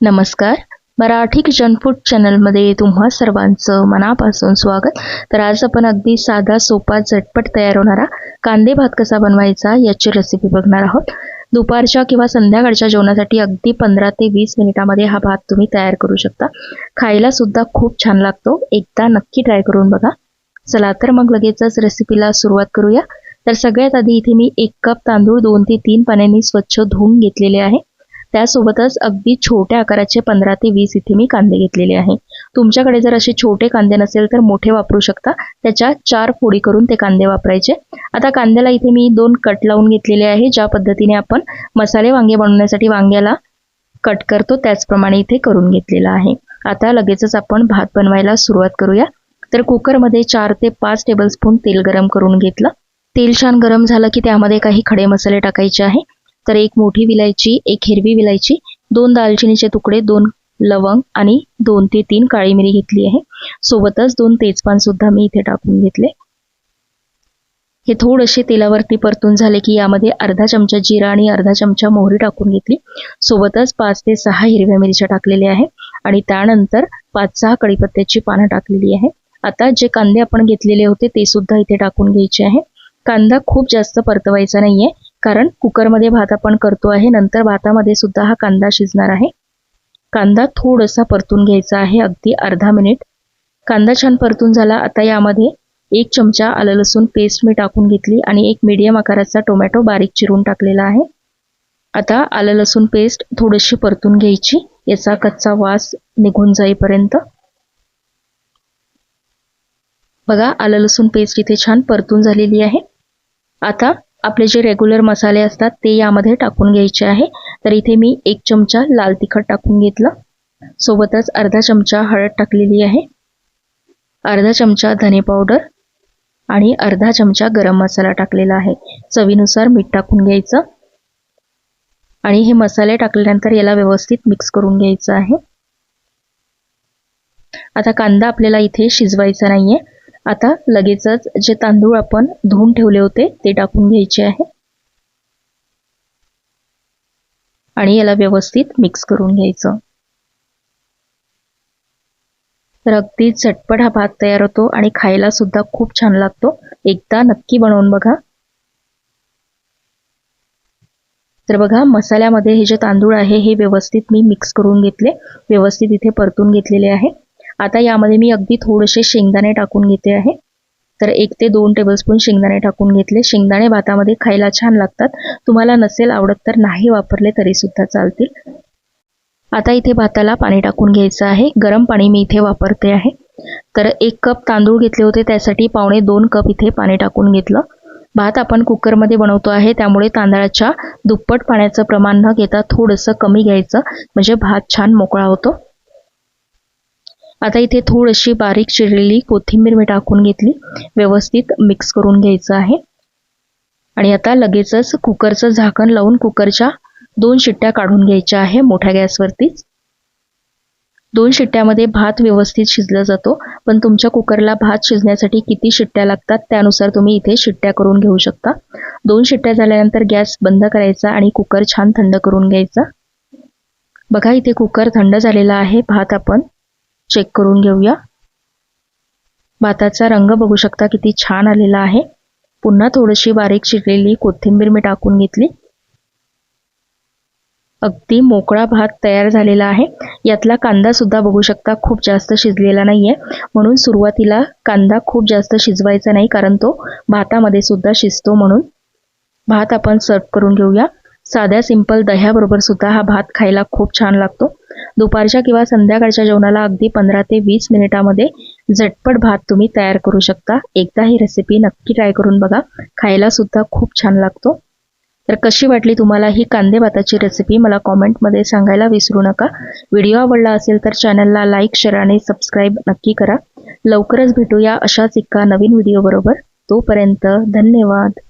नमस्कार. Marathi kitchen food चॅनलमध्ये तुम्हा सर्वांचं मनापासून स्वागत. तर आज आपण अगदी साधा सोपा झटपट तयार होणारा कांदे भात कसा बनवायचा याची रेसिपी बघणार आहोत. दुपारच्या किंवा संध्याकाळच्या जेवणासाठी अगदी पंधरा ते वीस मिनिटामध्ये हा भात तुम्ही तयार करू शकता. खायला सुद्धा खूप छान लागतो. एकदा नक्की ट्राय करून बघा. चला तर मग लगेचच रेसिपीला सुरुवात करूया. तर सगळ्यात आधी इथे मी एक कप तांदूळ दोन ते तीन पाण्याने स्वच्छ धुवून घेतलेले आहे. त्यासोबतच अगदी छोट्या आकाराचे पंधरा ते वीस इथे मी कांदे घेतलेले आहे. तुमच्याकडे जर असे छोटे कांदे नसेल तर मोठे वापरू शकता. त्याच्या चार फोडी करून ते कांदे वापरायचे. आता कांद्याला इथे मी दोन कट लावून घेतलेले आहे ज्या पद्धतीने आपण मसाले वांगे बनवण्यासाठी वांग्याला कट करतो त्याचप्रमाणे इथे करून घेतलेला आहे. आता लगेचच आपण भात बनवायला सुरुवात करूया. तर कुकरमध्ये चार ते पाच टेबलस्पून तेल गरम करून घेतलं. तेल छान गरम झालं की त्यामध्ये काही खडे मसाले टाकायचे आहे. तर एक मोठी विलायची एक हिरवी विलायची दोन दालचिनीचे तुकडे दोन लवंग आणि दोन ते तीन काळी मिरी घेतली आहे. सोबतच दोन तेजपान सुद्धा मी इथे टाकून घेतले. हे थोडेसे तेलावरती परतून झाले की यामध्ये अर्धा चमचा जिरा आणि अर्धा चमचा मोहरी टाकून घेतली. सोबतच पाच ते सहा हिरव्या मिरच्या टाकलेल्या आहे आणि त्यानंतर पाच सहा कढीपत्त्याची पानं टाकलेली आहे. आता जे कांदे आपण घेतलेले होते ते सुद्धा इथे टाकून घ्यायचे आहे. कांदा खूप जास्त परतवायचा नाहीये. कारण कुकरमध्ये भात आपण करतो आहे नंतर भातामध्ये सुद्धा हा कांदा शिजणार आहे. कांदा थोडासा परतून घ्यायचा आहे अगदी अर्धा मिनिट. कांदा छान परतून झाला आता यामध्ये एक चमचा आलं लसूण पेस्ट मी टाकून घेतली आणि एक मीडियम आकाराचा टोमॅटो बारीक चिरून टाकलेला आहे. आता आलं लसूण पेस्ट थोडीशी परतून घ्यायची याचा कच्चा वास निघून जाईपर्यंत. बघा आलं लसूण पेस्ट इथे छान परतून झालेली आहे. आता आपले जे रेग्युलर मसाले असतात ते यामध्ये टाकून घ्यायचे आहे. तर इथे मी एक चमचा लाल तिखट टाकून घेतलं. सोबतच अर्धा चमचा हळद टाकलेली आहे. अर्धा चमचा धने पावडर आणि अर्धा चमचा गरम मसाला टाकलेला आहे. चवीनुसार मीठ टाकून घ्यायचं. आणि हे मसाले टाकल्यानंतर याला व्यवस्थित मिक्स करून घ्यायचं आहे. आता कांदा आपल्याला इथे शिजवायचा नाही आहे आता लगेचच जे तांदूळ आपण धुवून ठेवले होते ते टाकून घ्यायचे आहे. आणि याला व्यवस्थित मिक्स करून घ्यायचं. तर अगदी झटपट हा भात तयार होतो आणि खायला सुद्धा खूप छान लागतो. एकदा नक्की बनवून बघा. तर बघा मसाल्यामध्ये हे जे तांदूळ आहे हे व्यवस्थित मी मिक्स करून घेतले. व्यवस्थित इथे परतून घेतलेले आहे. आता यामध्ये मी अगदी थोडेसे शेंगदाणे टाकून घेते आहे. तर एक ते दोन टेबलस्पून शेंगदाणे टाकून घेतले. शेंगदाणे भातामध्ये खायला छान लागतात. तुम्हाला नसेल आवडत तर नाही वापरले तरीसुद्धा चालतील. आता इथे भाताला पाणी टाकून घ्यायचं आहे. गरम पाणी मी इथे वापरते आहे. तर एक कप तांदूळ घेतले होते त्यासाठी पावणे दोन कप इथे पाणी टाकून घेतलं. भात आपण कुकरमध्ये बनवतो आहे त्यामुळे तांदळाच्या दुप्पट पाण्याचं प्रमाण न घेता थोडंसं कमी घ्यायचं. म्हणजे भात छान मोकळा होतो. आता इथे थोडीशी बारीक चिरलेली कोथिंबीर मी टाकून घेतली. व्यवस्थित मिक्स करून घ्यायचं आहे. आणि आता लगेचच कुकरचं झाकण लावून कुकरच्या दोन शिट्ट्या काढून घ्यायच्या आहे मोठ्या गॅसवरतीच दोन शिट्ट्यामध्ये भात व्यवस्थित शिजला जातो. पण तुमच्या कुकरला भात शिजण्यासाठी किती शिट्ट्या लागतात त्यानुसार तुम्ही इथे शिट्ट्या करून घेऊ शकता. दोन शिट्ट्या झाल्यानंतर गॅस बंद करायचा आणि कुकर छान थंड करून घ्यायचा. बघा इथे कुकर थंड झालेला आहे. भात आपण चेक करून घेऊया. भाताचा रंग बघू शकता किती छान आलेला आहे. पुन्हा थोडीशी बारीक चिरलेली कोथिंबीर मी टाकून घेतली. अगदी मोकळा भात तयार झालेला आहे. यातला कांदा सुद्धा बघू शकता खूप जास्त शिजलेला नाहीये. म्हणून सुरुवातीला कांदा खूप जास्त शिजवायचा नाही कारण तो भातामध्ये सुद्धा शिजतो म्हणून. भात आपण सर्व करून घेऊया. साध्या सिंपल दह्याबरोबर सुद्धा हा भात खायला खूप छान लागतो. दुपारच्या किंवा संध्याकाळच्या जेवणाला अगदी पंधरा ते वीस मिनिटामध्ये झटपट भात तुम्ही तयार करू शकता. एकदा ही रेसिपी नक्की ट्राय करून बघा. खायला सुद्धा खूप छान लागतो. तर कशी वाटली तुम्हाला ही कांदे भाताची रेसिपी मला कॉमेंटमध्ये सांगायला विसरू नका. व्हिडिओ आवडला असेल तर चॅनलला लाईक शेअर आणि सबस्क्राईब नक्की करा. लवकरच भेटूया अशाच एका नवीन व्हिडिओबरोबर तोपर्यंत धन्यवाद.